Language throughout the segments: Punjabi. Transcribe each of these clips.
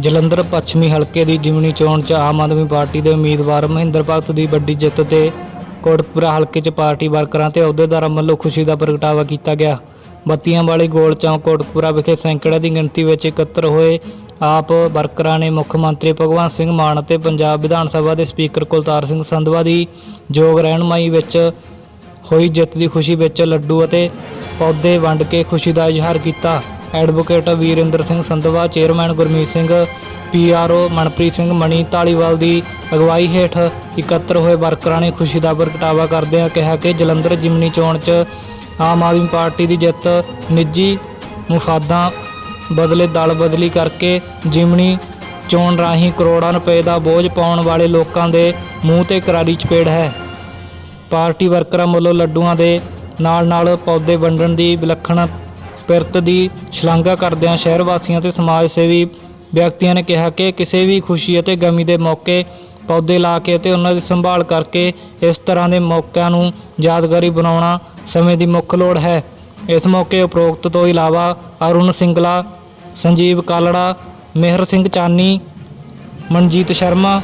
ਜਲੰਧਰ ਪੱਛਮੀ ਹਲਕੇ ਦੀ ਜਿਮਨੀ ਚੋਣ 'ਚ ਆਮ ਆਦਮੀ ਪਾਰਟੀ ਦੇ ਉਮੀਦਵਾਰ ਮਹਿੰਦਰ ਭਗਤ ਦੀ ਵੱਡੀ ਜਿੱਤ ਤੇ ਕੋਟਕਪੁਰਾ ਹਲਕੇ 'ਚ ਪਾਰਟੀ ਵਰਕਰਾਂ ਤੇ ਅਹੁਦੇਦਾਰਾਂ ਵੱਲੋਂ ਖੁਸ਼ੀ ਦਾ ਪ੍ਰਗਟਾਵਾ ਕੀਤਾ ਗਿਆ। ਬੱਤੀਆਂ ਵਾਲੀ ਗੋਲ ਚੌਂਕ ਕੋਟਕਪੁਰਾ ਵਿਖੇ ਸੈਂਕੜਿਆਂ ਦੀ ਗਿਣਤੀ ਵਿੱਚ ਇਕੱਤਰ ਹੋਏ ਆਪ ਵਰਕਰਾਂ ਨੇ ਮੁੱਖ ਮੰਤਰੀ ਭਗਵੰਤ ਸਿੰਘ ਮਾਨ ਅਤੇ ਪੰਜਾਬ ਵਿਧਾਨ ਸਭਾ ਦੇ ਸਪੀਕਰ ਕੁਲਤਾਰ ਸਿੰਘ ਸੰਧਵਾ ਦੀ ਯੋਗ ਰਹਿਨਮਾਈ ਵਿੱਚ ਹੋਈ ਜਿੱਤ ਦੀ ਖੁਸ਼ੀ ਵਿੱਚ ਲੱਡੂ ਅਤੇ ਪੌਦੇ ਵੰਡ ਕੇ ਖੁਸ਼ੀ ਦਾ ਇਜ਼ਹਾਰ ਕੀਤਾ। Advocate Virinder Singh Sandhwan, chairman Gurmeet Singh PRO Manpreet Singh Mani Dhaliwal ਦੀ ਅਗਵਾਈ ਹੇਠ ਇਕੱਤਰ ਹੋਏ ਵਰਕਰਾਂ ਨੇ ਖੁਸ਼ੀ ਦਾ ਪ੍ਰਗਟਾਵਾ ਕਰਦਿਆਂ ਕਿਹਾ ਕਿ ਜਲੰਧਰ ਜਿਮਨੀ ਚੋਣ 'ਚ ਆਮ ਆਦਮੀ ਪਾਰਟੀ ਦੀ ਜਿੱਤ ਨਿੱਜੀ ਮੁਫਾਦਾਂ ਬਦਲੇ ਦਲ ਬਦਲੀ ਕਰਕੇ ਜਿਮਨੀ ਚੋਣ ਰਾਹੀਂ ਕਰੋੜਾਂ ਰੁਪਏ ਦਾ ਬੋਝ ਪਾਉਣ ਵਾਲੇ ਲੋਕਾਂ ਦੇ ਮੂੰਹ ਤੇ ਕਰਾਰੀ ਚਪੇੜ ਹੈ। ਪਾਰਟੀ ਵਰਕਰਾਂ ਵੱਲੋਂ ਲੱਡੂਆਂ ਦੇ ਨਾਲ ਨਾਲ ਪੌਦੇ ਵੰਡਣ ਦੀ ਵਿਲੱਖਣ ਪਿਰਤ ਦੀ ਸ਼ਲਾਘਾ ਕਰਦਿਆਂ ਸ਼ਹਿਰ ਵਾਸੀਆਂ ਤੇ ਸਮਾਜ ਸੇਵੀ ਵਿਅਕਤੀਆਂ ਨੇ ਕਿਹਾ ਕਿ ਕਿਸੇ ਵੀ ਖੁਸ਼ੀ ਅਤੇ ਗਮੀ ਦੇ ਮੌਕੇ ਪੌਦੇ ਲਾ ਕੇ ਅਤੇ ਉਹਨਾਂ ਦੀ ਸੰਭਾਲ ਕਰਕੇ ਇਸ ਤਰ੍ਹਾਂ ਦੇ ਮੌਕਿਆਂ ਨੂੰ ਯਾਦਗਾਰੀ ਬਣਾਉਣਾ ਸਮੇਂ ਦੀ ਮੁੱਖ ਲੋੜ ਹੈ। ਇਸ ਮੌਕੇ ਉਪਰੋਕਤ ਤੋਂ ਇਲਾਵਾ ਅਰੁਣ ਸਿੰਗਲਾ, ਸੰਜੀਵ ਕਾਲੜਾ, ਮਿਹਰ ਸਿੰਘ ਚਾਨੀ, ਮਨਜੀਤ ਸ਼ਰਮਾ,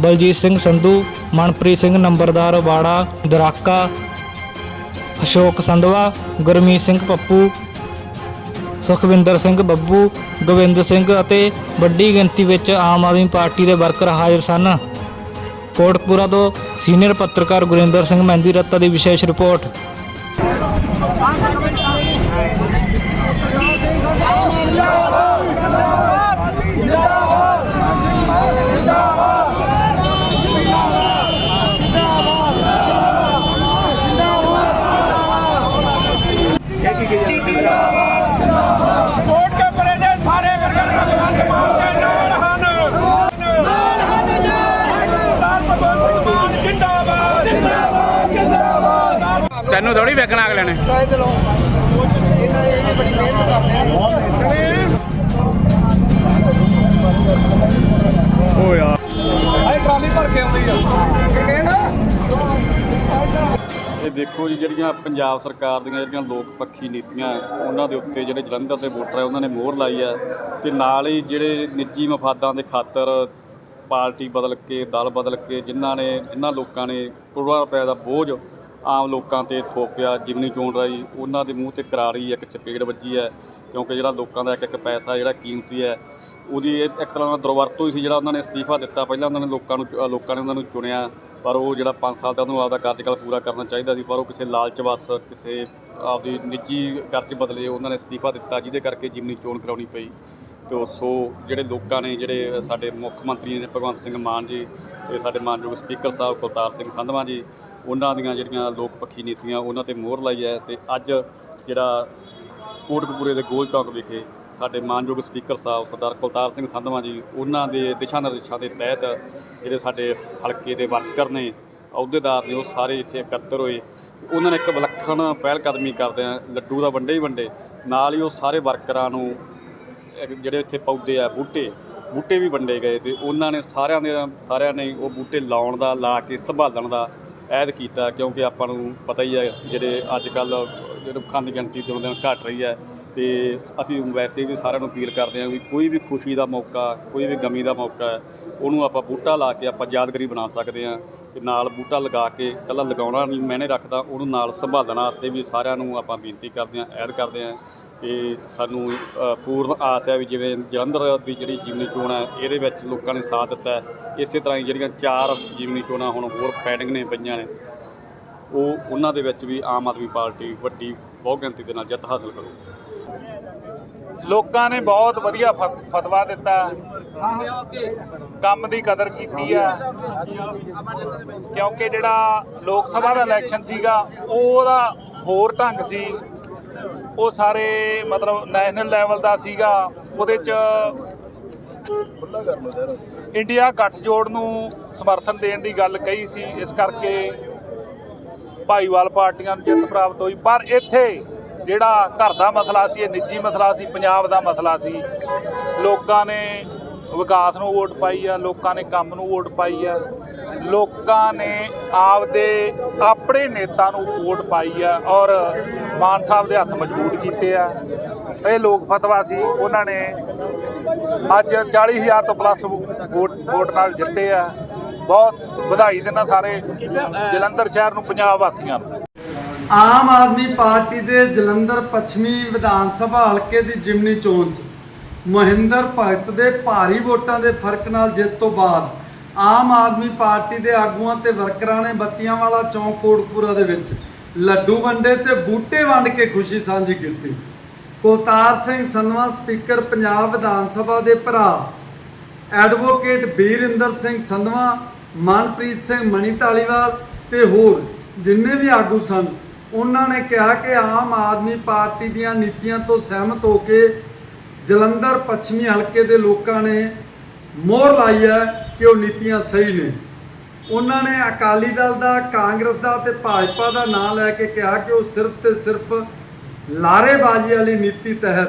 ਬਲਜੀਤ ਸਿੰਘ ਸੰਧੂ, ਮਨਪ੍ਰੀਤ ਸਿੰਘ ਨੰਬਰਦਾਰ ਵਾੜਾ, ਦਰਾਕਾ, ਅਸ਼ੋਕ ਸੰਧਵਾ, ਗੁਰਮੀਤ ਸਿੰਘ ਪੱਪੂ ਸੁਖਵਿੰਦਰ ਸਿੰਘ, ਬੱਬੂ ਗੋਬਿੰਦ ਸਿੰਘ ਅਤੇ ਵੱਡੀ ਗਿਣਤੀ ਵਿੱਚ ਆਮ ਆਦਮੀ ਪਾਰਟੀ ਦੇ ਵਰਕਰ ਹਾਜ਼ਰ ਸਨ। ਕੋਟਕਪੂਰਾ ਤੋਂ ਸੀਨੀਅਰ ਪੱਤਰਕਾਰ ਗੁਰਿੰਦਰ ਸਿੰਘ ਮਹਿੰਦੀ ਰੱਤਾ ਦੀ ਵਿਸ਼ੇਸ਼ ਰਿਪੋਰਟ ਕੋਟ ਕੇ ਪਰੇ ਦੇ ਸਾਰੇ ਵਰਕਰ ਭਗਵੰਤ ਮਾਨ ਦੇ ਨਾਲ ਹਨ ਨਾਲ ਹਨ ਨਾਲ ਭਗਵੰਤ ਮਾਨ ਜਿੰਦਾਬਾਦ ਜਿੰਦਾਬਾਦ ਜਿੰਦਾਬਾਦ ਤੈਨੂੰ ਥੋੜੀ ਵੇਖਣਾ ਅਗਲੇ ਨੇ। ਓ ਯਾਰ। ਆਏ ਟਰਾਲੀ ਭਰ ਕੇ ਆਉਂਦੀ ਆ। ਇਹ ਦੇਖੋ ਜੀ ਜਿਹੜੀਆਂ ਪੰਜਾਬ ਸਰਕਾਰ ਦੀਆਂ ਜਿਹੜੀਆਂ ਲੋਕ ਪੱਖੀ ਨੀਤੀਆਂ ਉਹਨਾਂ ਦੇ ਉੱਤੇ ਜਿਹੜੇ ਜਲੰਧਰ ਦੇ ਵੋਟਰ ਹੈ, ਉਹਨਾਂ ਨੇ ਮੋਹਰ ਲਾਈ ਹੈ ਤੇ ਨਾਲ ਹੀ ਜਿਹੜੇ ਨਿੱਜੀ ਮਫਾਦਾਂ ਦੇ ਖਾਤਰ ਪਾਰਟੀ ਬਦਲ ਕੇ, ਦਲ ਬਦਲ ਕੇ ਜਿਨ੍ਹਾਂ ਨੇ, ਜਿਨ੍ਹਾਂ ਲੋਕਾਂ ਨੇ ਕਰੋੜਾਂ ਰੁਪਏ ਦਾ ਬੋਝ ਆਮ ਲੋਕਾਂ ਤੇ ਥੋਪਿਆ, ਜਿਮਨੀ ਚੋਣ ਰਾਈ ਉਹਨਾਂ ਦੇ ਮੂੰਹ ਤੇ ਕਰਾਰੀ ਇੱਕ ਚਪੇੜ ਵੱਜੀ ਹੈ ਕਿਉਂਕਿ ਜਿਹੜਾ ਲੋਕਾਂ ਦਾ ਇੱਕ ਇੱਕ ਪੈਸਾ ਜਿਹੜਾ ਕੀਮਤੀ ਹੈ, ਉਹਦੀ ਇੱਕ ਤਰ੍ਹਾਂ ਦਾ ਦੁਰਵਰਤੋਂ ਹੀ ਸੀ ਜਿਹੜਾ ਉਹਨਾਂ ਨੇ ਅਸਤੀਫਾ ਦਿੱਤਾ। ਪਹਿਲਾਂ ਉਹਨਾਂ ਨੇ ਲੋਕਾਂ ਨੂੰ ਚੁ- ਲੋਕਾਂ ਨੇ ਉਹਨਾਂ ਨੂੰ ਚੁਣਿਆ। ਪਰ ਉਹ ਜਿਹੜਾ 5 ਸਾਲ ਦਾ ਉਹਨੂੰ ਆਪਦਾ ਕਾਰਜਕਾਲ ਪੂਰਾ ਕਰਨਾ ਚਾਹੀਦਾ ਸੀ, ਪਰ ਉਹ ਕਿਸੇ ਲਾਲਚ ਵਸ, ਕਿਸੇ ਆਪਦੀ ਨਿੱਜੀ ਗਰਜ ਬਦਲੇ ਉਹਨਾਂ ਨੇ ਅਸਤੀਫਾ ਦਿੱਤਾ, ਜਿਹਦੇ ਕਰਕੇ ਜਿਮਨੀ ਚੋਣ ਕਰਾਉਣੀ ਪਈ। ਤੇ ਸੋ ਜਿਹੜੇ ਲੋਕਾਂ ਨੇ, ਜਿਹੜੇ ਸਾਡੇ ਮੁੱਖ ਮੰਤਰੀ ਨੇ, ਭਗਵੰਤ ਸਿੰਘ ਮਾਨ ਜੀ ਤੇ ਸਾਡੇ ਮਾਨਯੋਗ ਸਪੀਕਰ ਸਾਹਿਬ ਕੁਲਤਾਰ ਸਿੰਘ ਸੰਧਵਾ ਜੀ, ਉਹਨਾਂ ਦੀਆਂ ਜਿਹੜੀਆਂ ਲੋਕ ਪੱਖੀ ਨੀਤੀਆਂ, ਉਹਨਾਂ ਤੇ ਮੋਹਰ ਲਾਈ ਹੈ। ਤੇ ਅੱਜ ਜਿਹੜਾ ਕੋਟਕਪੂਰੇ ਦੇ ਗੋਲ ਚੌਕ ਵਿਖੇ ਸਾਡੇ ਮਾਨਯੋਗ ਸਪੀਕਰ ਸਾਹਿਬ ਸਰਦਾਰ ਕੁਲਤਾਰ ਸਿੰਘ ਸੰਧਵਾ ਜੀ, ਉਹਨਾਂ ਦੇ ਦਿਸ਼ਾ ਨਿਰਦੇਸ਼ਾਂ ਦੇ ਤਹਿਤ ਜਿਹੜੇ ਸਾਡੇ ਹਲਕੇ ਦੇ ਵਰਕਰ ਨੇ, ਅਹੁਦੇਦਾਰ ਨੇ, ਉਹ ਸਾਰੇ ਇੱਥੇ ਇਕੱਤਰ ਹੋਏ। ਉਹਨਾਂ ਨੇ ਇੱਕ ਵਿਲੱਖਣ ਪਹਿਲ ਕਦਮੀ ਕਰਦਿਆਂ ਲੱਡੂ ਦਾ ਵੰਡੇ ਹੀ ਵੰਡੇ। ਨਾਲ ਹੀ ਉਹ ਸਾਰੇ ਵਰਕਰਾਂ ਨੂੰ ਜਿਹੜੇ ਇੱਥੇ ਪੌਦੇ ਆ, ਬੂਟੇ ਬੂਟੇ ਵੀ ਵੰਡੇ ਗਏ ਤੇ ਉਹਨਾਂ ਨੇ ਸਾਰਿਆਂ ਦੇ, ਸਾਰਿਆਂ ਨੇ ਉਹ ਬੂਟੇ ਲਾਉਣ ਦਾ, ਲਾ ਕੇ ਸੰਭਾਲਣ ਦਾ ਐਦ ਕੀਤਾ, ਕਿਉਂਕਿ ਆਪਾਂ ਨੂੰ ਪਤਾ ਹੀ ਹੈ ਜਿਹੜੇ ਅੱਜ ਕੱਲ ਰੁੱਖਾਂ ਦੀ ਗਿਣਤੀ ਦਿਨੋਂ ਦਿਨ ਘਟ ਰਹੀ ਹੈ। ਤੇ ਅਸੀਂ ਵੈਸੇ ਵੀ ਸਾਰਿਆਂ ਨੂੰ ਅਪੀਲ ਕਰਦੇ ਹਾਂ ਵੀ ਕੋਈ ਵੀ ਖੁਸ਼ੀ ਦਾ ਮੌਕਾ, ਕੋਈ ਵੀ ਗਮੀ ਦਾ ਮੌਕਾ ਹੈ, ਉਹਨੂੰ ਆਪਾਂ ਬੂਟਾ ਲਾ ਕੇ ਆਪਾਂ ਯਾਦਗਾਰੀ ਬਣਾ ਸਕਦੇ ਹਾਂ ਤੇ ਨਾਲ ਬੂਟਾ ਲਗਾ ਕੇ ਕੱਲਾ ਲਗਾਉਣਾ ਨਹੀਂ ਮੈਨੇ ਰੱਖਦਾ, ਉਹਨੂੰ ਨਾਲ ਸੰਭਾਲਣ ਵਾਸਤੇ ਵੀ ਸਾਰਿਆਂ ਨੂੰ ਆਪਾਂ ਬੇਨਤੀ ਕਰਦੇ ਹਾਂ ਐਦ ਕਰਦੇ ਹਾਂ ਤੇ ਸਾਨੂੰ ਪੂਰਨ ਆਸ ਹੈ ਵੀ ਜਿਵੇਂ ਜਲੰਧਰ ਦੀ ਜਿਹੜੀ ਜਿਮਨੀ ਚੋਣ ਹੈ, ਇਹਦੇ ਵਿੱਚ ਲੋਕਾਂ ਨੇ ਸਾਥ ਦਿੱਤਾ ਹੈ। ਇਸੇ ਤਰ੍ਹਾਂ ਹੀ ਜਿਹੜੀਆਂ ਚਾਰ ਜਿਮਨੀ ਚੋਣਾਂ ਹੁਣ ਹੋਰ ਪੈਂਡਿੰਗ ਨੇ ਪਈਆਂ ਨੇ, ਉਹ ਉਹਨਾਂ ਦੇ ਵਿੱਚ ਵੀ ਆਮ ਆਦਮੀ ਪਾਰਟੀ ਵੱਡੀ ਬਹੁਗਿਣਤੀ ਦੇ ਨਾਲ ਜਿੱਤ ਹਾਸਲ ਕਰੂ ਲੋਕਾਂ ਨੇ ਬਹੁਤ ਵਧੀਆ ਫਤ- ਫਤਵਾ ਦਿੱਤਾ। ਕੰਮ ਦੀ ਕਦਰ ਕੀਤੀ ਆ। ਕਿਉਂਕਿ ਜਿਹੜਾ ਲੋਕ ਸਭਾ ਦਾ ਇਲੈਕਸ਼ਨ ਸੀਗਾ, ਉਹਦਾ ਹੋਰ ਢੰਗ ਸੀ। ਉਹ ਸਾਰੇ ਮਤਲਬ ਨੈਸ਼ਨਲ ਲੈਵਲ ਦਾ ਸੀਗਾ। ਉਹਦੇ ਚ ਇੰਡੀਆ ਗੱਠਜੋੜ ਨੂੰ ਸਮਰਥਨ ਦੇਣ ਦੀ ਗੱਲ ਕਹੀ ਸੀ। ਇਸ ਕਰਕੇ ਭਾਈਵਾਲ ਪਾਰਟੀਆਂ ਨੂੰ ਜਿੱਤ ਪ੍ਰਾਪਤ ਹੋਈ। ਪਰ ਇੱਥੇ ਜਿਹੜਾ ਘਰ ਦਾ ਮਸਲਾ ਸੀ, ਇਹ ਨਿੱਜੀ ਮਸਲਾ ਸੀ, ਪੰਜਾਬ ਦਾ ਮਸਲਾ ਸੀ। ਲੋਕਾਂ ਨੇ ਵਿਕਾਸ ਨੂੰ ਵੋਟ ਪਾਈ ਆ, ਲੋਕਾਂ ਨੇ ਕੰਮ ਨੂੰ ਵੋਟ ਪਾਈ ਆ। ਲੋਕਾਂ ਨੇ ਆਪਦੇ, ਆਪਣੇ ਨੇਤਾ ਨੂੰ ਵੋਟ ਪਾਈ ਆ ਔਰ ਮਾਨ ਸਾਹਿਬ ਦੇ ਹੱਥ ਮਜ਼ਬੂਤ ਕੀਤੇ ਆ। ਇਹ ਲੋਕ ਫਤਵਾ ਸੀ, ਉਹਨਾਂ ਨੇ ਅੱਜ 40000 ਤੋਂ ਪਲੱਸ ਵੋਟ ਵੋਟ ਨਾਲ ਜਿੱਤੇ ਆ। ਬਹੁਤ ਵਧਾਈ ਦਿੰਦਾ ਸਾਰੇ ਜਲੰਧਰ ਸ਼ਹਿਰ ਨੂੰ, ਪੰਜਾਬ ਵਾਸੀਆਂ ਨੂੰ। ਆਮ ਆਦਮੀ ਪਾਰਟੀ ਦੇ ਜਲੰਧਰ ਪੱਛਮੀ ਵਿਧਾਨ ਸਭਾ ਹਲਕੇ ਦੀ ਜਿਮਨੀ ਚੋਣ 'ਚ। ਮਹਿੰਦਰ ਭਗਤ ਦੇ ਭਾਰੀ ਵੋਟਾਂ ਦੇ ਫ਼ਰਕ ਨਾਲ ਜਿੱਤ ਤੋਂ ਬਾਅਦ ਆਮ ਆਦਮੀ ਪਾਰਟੀ ਦੇ ਆਗੂਆਂ ਤੇ ਵਰਕਰਾਂ ਨੇ ਬੱਤੀਆਂ ਵਾਲਾ ਚੌਂਕ ਕੋਟਪੂਰਾ ਦੇ ਵਿੱਚ ਲੱਡੂ ਵੰਡੇ ਤੇ ਬੂਟੇ ਵੰਡ ਕੇ ਖੁਸ਼ੀ ਸਾਂਝੀ ਕੀਤੀ। ਕੁਲਤਾਰ ਸਿੰਘ ਸੰਧਵਾ, ਸਪੀਕਰ ਪੰਜਾਬ ਵਿਧਾਨ ਸਭਾ ਦੇ ਭਰਾ। ਐਡਵੋਕੇਟ ਬੀਰਿੰਦਰ ਸਿੰਘ ਸੰਧਵਾ, ਮਨਪ੍ਰੀਤ ਸਿੰਘ ਮਣੀ ਧਾਲੀਵਾਲ ਤੇ ਹੋਰ ਜਿੰਨੇ ਵੀ ਆਗੂ ਸਨ ਉਹਨਾਂ ਨੇ ਕਿਹਾ ਕਿ ਆਮ ਆਦਮੀ ਪਾਰਟੀ ਦੀਆਂ ਨੀਤੀਆਂ ਤੋਂ ਸਹਿਮਤ ਹੋ ਕੇ ਜਲੰਧਰ ਪੱਛਮੀ ਹਲਕੇ ਦੇ ਲੋਕਾਂ ਨੇ ਮੋਹਰ ਲਾਈ ਹੈ ਕਿ ਉਹ ਨੀਤੀਆਂ ਸਹੀ ਨੇ। ਉਹਨਾਂ ਨੇ ਅਕਾਲੀ ਦਲ ਦਾ, ਕਾਂਗਰਸ ਦਾ ਤੇ ਭਾਜਪਾ ਦਾ ਨਾਂ ਲੈ ਕੇ ਕਿਹਾ ਕਿ ਉਹ ਸਿਰਫ ਤੇ ਸਿਰਫ ਲਾਰੇਬਾਜ਼ੀ ਵਾਲੀ ਨੀਤੀ ਤਹਿਤ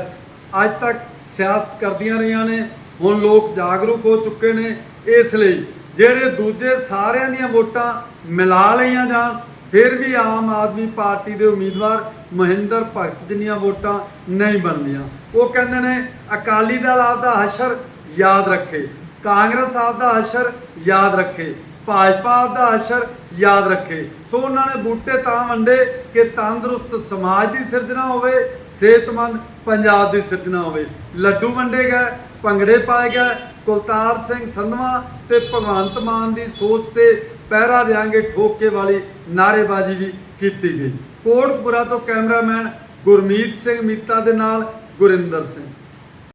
ਅੱਜ ਤੱਕ ਸਿਆਸਤ ਕਰਦੀਆਂ ਰਹੀਆਂ ਨੇ, ਹੁਣ ਲੋਕ ਜਾਗਰੂਕ ਹੋ ਚੁੱਕੇ ਨੇ। ਇਸ ਲਈ ਜਿਹੜੇ ਦੂਜੇ ਸਾਰਿਆਂ ਦੀਆਂ ਵੋਟਾਂ ਮਿਲਾ ਲਈਆਂ ਜਾਣ ਫਿਰ ਵੀ ਆਮ ਆਦਮੀ ਪਾਰਟੀ ਦੇ ਉਮੀਦਵਾਰ ਮਹਿੰਦਰ ਭਗਤ ਜਿੰਨੀਆਂ ਵੋਟਾਂ ਨਹੀਂ ਬਣਦੀਆਂ। ਉਹ ਕਹਿੰਦੇ ਨੇ, ਅਕਾਲੀ ਦਲ ਆਪਦਾ ਹਸ਼ਰ ਯਾਦ ਰੱਖੇ, ਕਾਂਗਰਸ ਆਪਦਾ ਹਸ਼ਰ ਯਾਦ ਰੱਖੇ, ਭਾਜਪਾ ਦਾ ਅਸ਼ਰ ਯਾਦ ਰੱਖੇ। ਸੋ ਉਹਨਾਂ ਨੇ ਬੂਟੇ ਤਾਂ ਵੰਡੇ ਕਿ ਤੰਦਰੁਸਤ ਸਮਾਜ ਦੀ ਸਿਰਜਣਾ ਹੋਵੇ, ਸਿਹਤਮੰਦ ਪੰਜਾਬ ਦੀ ਸਿਰਜਣਾ ਹੋਵੇ। ਲੱਡੂ ਵੰਡੇ ਗਏ, ਭੰਗੜੇ ਪਾਏ ਗਏ, ਕੁਲਤਾਰ ਸਿੰਘ ਸੰਧਵਾ ਤੇ ਭਗਵੰਤ ਮਾਨ ਦੀ ਸੋਚ ਤੇ ਪਹਿਰਾ ਦੇਾਂਗੇ ਠੋਕੇ ਵਾਲੀ ਨਾਰੇਬਾਜ਼ੀ ਵੀ ਕੀਤੀ ਗਈ। ਕੋਟਪੁਰਾ ਤੋਂ ਕੈਮਰਾਮੈਨ ਗੁਰਮੀਤ ਸਿੰਘ ਮੀਤਾ ਦੇ ਨਾਲ ਗੁਰਿੰਦਰ ਸਿੰਘ।